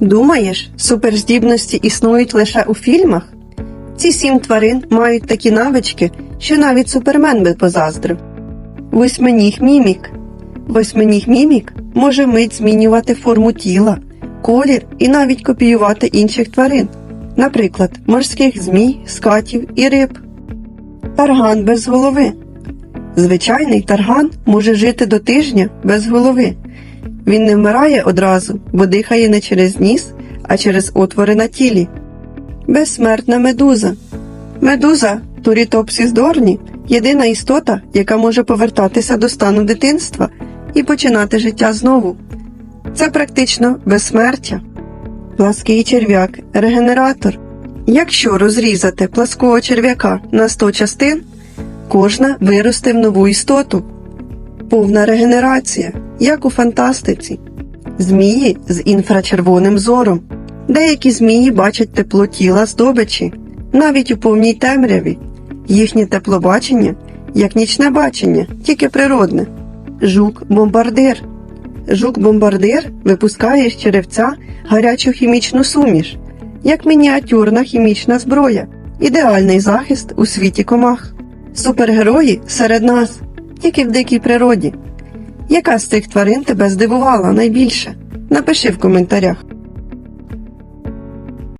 Думаєш, суперздібності існують лише у фільмах? Ці сім тварин мають такі навички, що навіть супермен би позаздрив. Восьминіг мімік. Восьминіг мімік може вмить змінювати форму тіла, колір і навіть копіювати інших тварин, наприклад, морських змій, скатів і риб. Тарган без голови. Звичайний тарган може жити до тижня без голови. Він не вмирає одразу, бо дихає не через ніс, а через отвори на тілі. Безсмертна медуза. Медуза Турітопсіс дорні єдина істота, яка може повертатися до стану дитинства і починати життя знову. Це практично безсмертя. Плаский черв'як регенератор. Якщо розрізати плаского черв'яка на 100 частин, кожна виросте в нову істоту. Повна регенерація, як у фантастиці. Змії з інфрачервоним зором. Деякі змії бачать тепло тіла здобичі, навіть у повній темряві. Їхнє теплобачення як нічне бачення, тільки природне. Жук-бомбардир. Жук-бомбардир випускає з черевця гарячу хімічну суміш, як мініатюрна хімічна зброя, ідеальний захист у світі комах. Супергерої серед нас, тільки в дикій природі. Яка з цих тварин тебе здивувала найбільше? Напиши в коментарях.